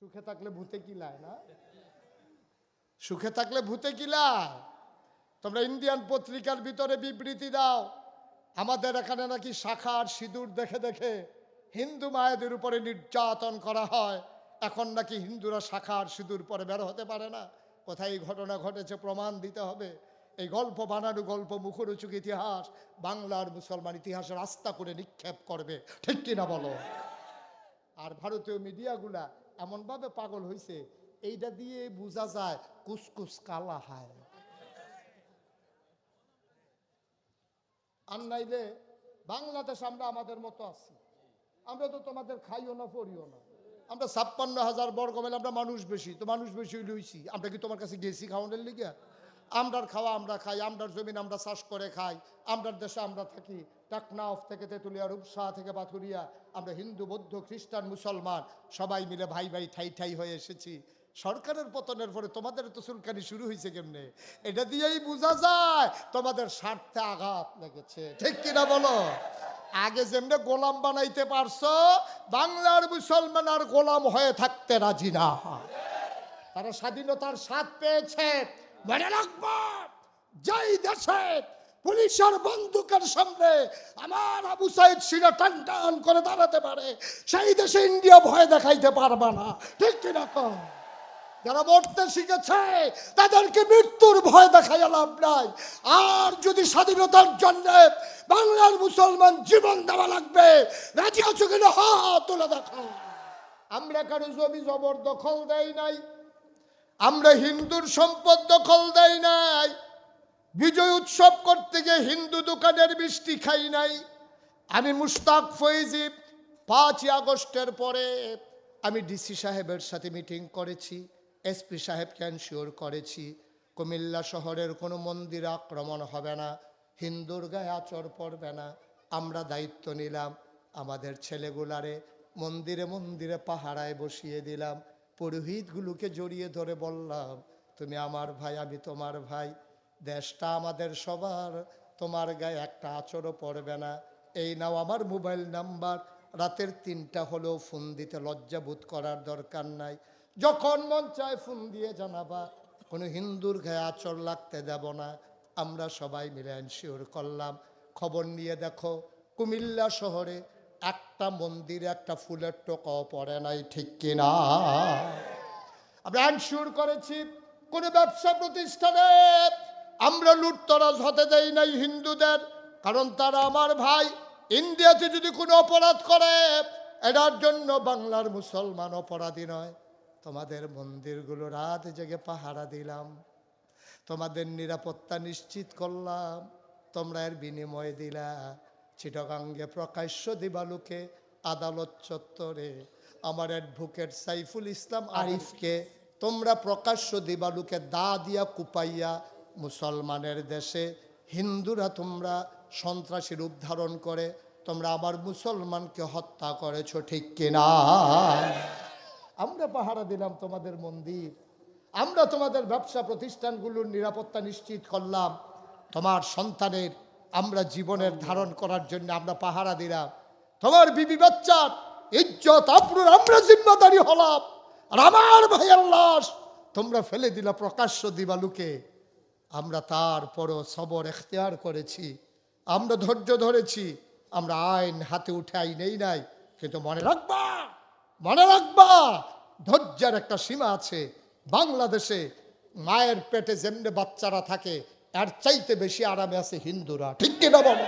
সুখে থাকলে ভূতে কিলায় না? সুখে থাকলে ভূতে কিলায় তোমরা ইন্ডিয়ান পত্রিকার ভিতরে বিবৃতি দাও। আমাদের এখানে নাকি শাখার সিঁদুর দেখে দেখে হিন্দু মায়েদের উপরে নির্যাতন করা হয়। এখন নাকি হিন্দুরা শাখার সিঁদুর পরে বের হতে পারে না। কোথায় এই ঘটনা ঘটেছে প্রমাণ দিতে হবে। এই গল্প বানানো গল্প, মুখরোচক ইতিহাস, বাংলার মুসলমান ইতিহাসের আস্থা করে নিক্ষেপ করবে। ঠিক কিনা বলো? আর ভারতীয় মিডিয়াগুলা এমনভাবে পাগল হয়েছে এইটা দিয়ে বোঝা যায় কুসকুস কালা হয়। আর বাংলাদেশ আমরা আমাদের মতো আছি। আমরা তো তোমাদের খাইও না, পড়িও না। আমরা ছাপ্পান্ন হাজার বর্গ মেলে আমরা মানুষ বেশি, তো মানুষ বেশি লইছি আমরা কি তোমার কাছে গেছি খাওয়ানোর লিগে? আমরার খাওয়া আমরা খাই, আমরার জমিন আমরা চাষ করে খাই, আমরার দেশে আমরা থাকি। টাকনাফ থেকে তেঁতুলিয়া, রূপসা থেকে পাথুরিয়া, আমরা হিন্দু, বৌদ্ধ, খ্রিস্টান, মুসলমান, সবাই মিলে ভাই ভাই ঠাই ঠাই হয়ে এসেছি। সরকারের পতনের পরে তোমাদের তো চুলকানি শুরু হয়েছে কেমনে? এটা দিয়েই বোঝা যায়, তোমাদের স্বার্থে আঘাত লেগেছে। ঠিক কিনা বলো? আগে যেমনি গোলাম বানাইতে পারছ, বাংলার মুসলমান আর গোলাম হয়ে থাকতে রাজি না। তারা স্বাধীনতার স্বাদ পেয়েছে। মনে রাখব, যেই দেশে পুলিশের বন্দুকের সামনে আমার আবু সাইদ সিনা টান টান করে দাঁড়াতে পারে। সেই দেশে ইন্ডিয়া ভয় দেখাইতে পারবে না। ঠিক কিনা কম যারা মরতে শিখেছে, তাদেরকে মৃত্যুর ভয় দেখাই লাভ নাই। আর যদি স্বাধীনতার জন্য বাংলার মুসলমান জীবন দেওয়া লাগবে, রাজি আছো কিনা হা হা, তুলে দেখো। আমরা কারও জমি জবর দখল দেই নাই। আমরা হিন্দুর সম্পদ দখল দেই নাই। বিজয় উৎসব করতে গিয়ে হিন্দু দোকানের মিষ্টি খাই নাই। আমি মুশতাক ফৈজি, পাঁচই আগস্টের পরে আমি ডিসি সাহেবের সাথে মিটিং করেছি এসপি সাহেবকে এনশিওর করেছি, কুমিল্লা শহরের কোনো মন্দির আক্রমণ হবে না, হিন্দুর গায়ে আচর পড়বে না, আমরা দায়িত্ব নিলাম, আমাদের ছেলেগুলারে মন্দিরে মন্দিরে পাহারায় বসিয়ে দিলাম, পুরোহিতগুলোকে জড়িয়ে ধরে বললাম, তুমি আমার ভাই, আমি তোমার ভাই। দেশটা আমাদের সবার, তোমার গায়ে একটা আচরও পড়বে না। এই নাও আমার মোবাইল নাম্বার। রাতের তিনটা হলেও ফোন দিতে লজ্জাবোধ করার দরকার নাই। যখন মন চায় ফোন দিয়ে জানাবা, কোনো হিন্দুর গায়ে আচর লাগতে দেব না। আমরা সবাই মিলে এনশিওর করলাম। খবর নিয়ে দেখো, কুমিল্লা শহরে একটা মন্দিরে একটা ফুলের টোকাও পড়ে নাই, ঠিক কিনা আমরা এনশিওর করেছি, কোনো ব্যবসা প্রতিষ্ঠানে আমরা লুটতরাজ হতে দেই নাই হিন্দুদের, কারণ তারা আমার ভাই। ইন্ডিয়াতে যদি কোনো অপরাধ করে, এটার জন্য বাংলার মুসলমান অপরাধী নয়। তোমাদের মন্দিরগুলো রাত জেগে পাহারা দিলাম। তোমাদের নিরাপত্তা নিশ্চিত করলাম। তোমরা এর বিনিময় দিলা। চিটগাঙ্গে প্রকাশ্য দিবালুকে আদালত চত্বরে আমার অ্যাডভোকেট সাইফুল ইসলাম আরিফকে তোমরা প্রকাশ্য দিবালুকে দা দিয়া কুপাইয়া মুসলমানের দেশে হিন্দুরা তোমরা সন্ত্রাসী রূপ ধারণ করে, তোমরা আমার মুসলমানকে হত্যা করেছ, ঠিক কিনা? আমরা পাহারা দিলাম তোমাদের মন্দির। আমরা তোমাদের ব্যবসা প্রতিষ্ঠানগুলোর নিরাপত্তা নিশ্চিত করলাম। তোমার সন্তানের আমরা জীবনের ধারণ করার জন্য আমরা পাহারা দিলাম। তোমার বিবি বাচ্চার ইজ্জত, আবরুর, আমরা জিম্মাদারি হলাম। আর আমার ভাইয়ের লাশ তোমরা ফেলে দিলা প্রকাশ্য দিবালুকে। আমরা তারপরও সবর এখতেয়ার করেছি। আমরা ধৈর্য ধরেছি। আমরা আইন হাতে উঠে আইনেই নাই। কিন্তু মনে রাখবা মনে রাখবা, ধৈর্যের একটা সীমা আছে। বাংলাদেশে মায়ের পেটে যেমনি বাচ্চারা থাকে, এর চাইতে বেশি আরামে আছে হিন্দুরা। ঠিক কিনা বলো?